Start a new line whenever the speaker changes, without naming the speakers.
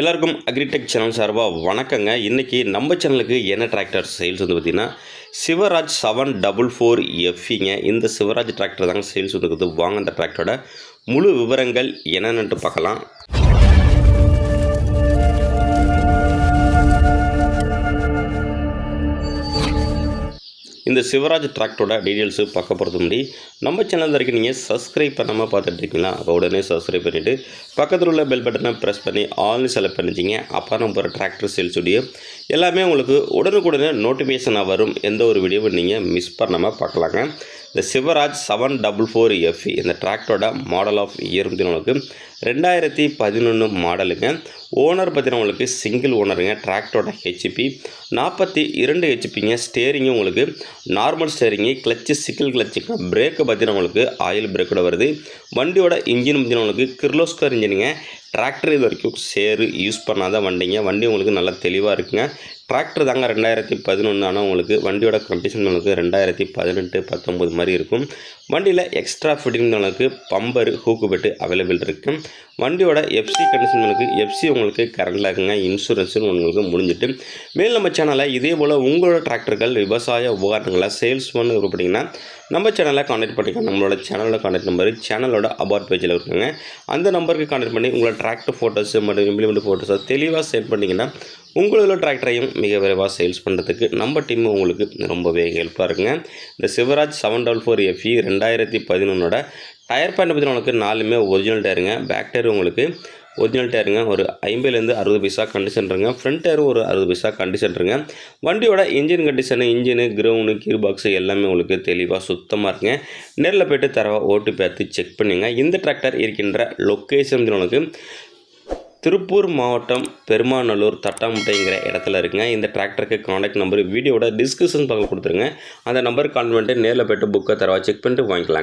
எல்லாருக்கும் agritech channel சார்பாக வணக்கங்க. இன்றைக்கி நம்ம சேனலுக்கு என்ன டிராக்டர் சேல்ஸ் வந்து பார்த்திங்கன்னா சிவராஜ் செவன் டபுள் ஃபோர் எஃப்இங்க இந்த சிவராஜ் டிராக்டர் தாங்க சேல்ஸ் வந்துருக்குது வாங்க அந்த டிராக்டரோட முழு விவரங்கள் என்னென்னு பார்க்கலாம். இந்த சிவராஜ் டிராக்டரோட டீட்டெயில்ஸு பார்க்க போகிறது முன்னாடி நம்ம சேனல் வரைக்கும் நீங்கள் சப்ஸ்கிரைப் பண்ணாமல் பார்த்துட்டு இருக்கீங்களா? அப்போ உடனே சப்ஸ்கிரைப் பண்ணிவிட்டு பக்கத்தில் உள்ள பெல் பட்டனை ப்ரெஸ் பண்ணி ஆல்னு செலக்ட் பண்ணிச்சிங்க அப்போ நம்ம போகிற டிராக்டர் சேல்ஸ் வீடியோ எல்லாமே உங்களுக்கு உடனுக்குடனே நோட்டிஃபிகேஷனாக வரும். எந்த ஒரு வீடியோவும் நீங்கள் மிஸ் பண்ணாமல் பார்க்கலாங்க. இந்த Swaraj seven double four FE இந்த டிராக்டரோட மாடல் ஆஃப் இயர் உங்களுக்கு ரெண்டாயிரத்தி பதினொன்று மாடலுங்க ஓனர் பார்த்தீங்கன்னா உங்களுக்கு சிங்கிள் ஓனருங்க டிராக்டரோட ஹெச்பி நாற்பத்தி இரண்டு ஹெச்பிங்க ஸ்டேரிங்கு உங்களுக்கு நார்மல் ஸ்டேரிங்கு கிளச்சு சிக்கிள் கிளச்சுங்க பிரேக்கு பார்த்தீங்கன்னா உங்களுக்கு ஆயில் பிரேக்கோட வருது. வண்டியோட இன்ஜின் பார்த்தீங்கன்னா உங்களுக்கு கிர்லோஸ்கர் இன்ஜினுங்க டிராக்டர் இது வரைக்கும் சேரு யூஸ் பண்ணாத வண்டிங்க. வண்டி உங்களுக்கு நல்லா தெளிவாக இருக்குங்க. டிராக்டர் தாங்க ரெண்டாயிரத்தி பதினொன்று ஆனால் உங்களுக்கு வண்டியோட கண்டிஷன் உங்களுக்கு ரெண்டாயிரத்தி பதினெட்டு பத்தொம்போது மாதிரி இருக்கும். வண்டியில் எக்ஸ்ட்ரா ஃபிட்டிங் உங்களுக்கு பம்பர் ஹூக்கு பெட்டு அவைலபிள் இருக்குது வண்டியோட எஃப்சி கண்டிஷன் உங்களுக்கு எஃப்சி உங்களுக்கு கரண்டில் இருக்குங்க. இன்சூரன்ஸும் உங்களுக்கு முடிஞ்சிட்டு. மேல் நம்ம சேனலில் இதே போல் உங்களோட டிராக்டர்கள் விவசாய உபகரணங்களை சேல்ஸ் ஒன்று விருப்பப்பட்டீங்கன்னா நம்ம சேனலை காண்டாக்ட் பண்ணிக்கலாம் நம்மளோட சேனலோட காண்டாக்ட் நம்பர் சேனலோட அபார்ட் பேஜில் இருக்குங்க. அந்த நம்பருக்கு காண்டாக்ட் பண்ணி உங்களோட டிராக்டர் ஃபோட்டோஸ் மற்றும் இம்ப்ளிமெண்ட் ஃபோட்டோஸை தெளிவாக சென்ட் பண்ணிங்கன்னா உங்களோட டிராக்டரையும் மிக விரைவாக சேல்ஸ் பண்ணுறதுக்கு நம்ம டீம் உங்களுக்கு ரொம்பவே ஹெல்ப்பாக இருக்குங்க. இந்த Swaraj seven double four FE ரெண்டாயிரத்தி பதினொன்னோட டயர் பேண்ட் பற்றி உங்களுக்கு நாலுமே ஒரிஜினல் டயருங்க பேக் டயர் உங்களுக்கு ஒரிஜினல் டயருங்க ஒரு ஐம்பதுலேருந்து அறுபது பைசா கண்டிஷன் இருங்க ஃப்ரண்ட் டயரும் ஒரு அறுபது பைசா கண்டிஷன் இருங்க வண்டியோட engine condition engine ground gear box எல்லாமே உங்களுக்கு தெளிவாக சுத்தமாக இருக்குங்க. நேரில் போய்ட்டு தரவாக ஓட்டு பார்த்து செக் பண்ணிங்க. இந்த டிராக்டர் இருக்கின்ற லொக்கேஷன் உங்களுக்கு திருப்பூர் மாவட்டம் பெருமாநல்லூர் தட்டாமுட்டைங்கிற இடத்துல இருக்குங்க இந்த டிராக்டருக்கு காண்டாக்ட் நம்பர் வீடியோட டிஸ்கிரிப்ஷன் பக்கம் கொடுத்துருங்க. அந்த நம்பர் கால் பண்ணிட்டு நேரில் போய்ட்டு புக்கை தரவா செக் பண்ணிட்டு வாங்கிக்கலாம்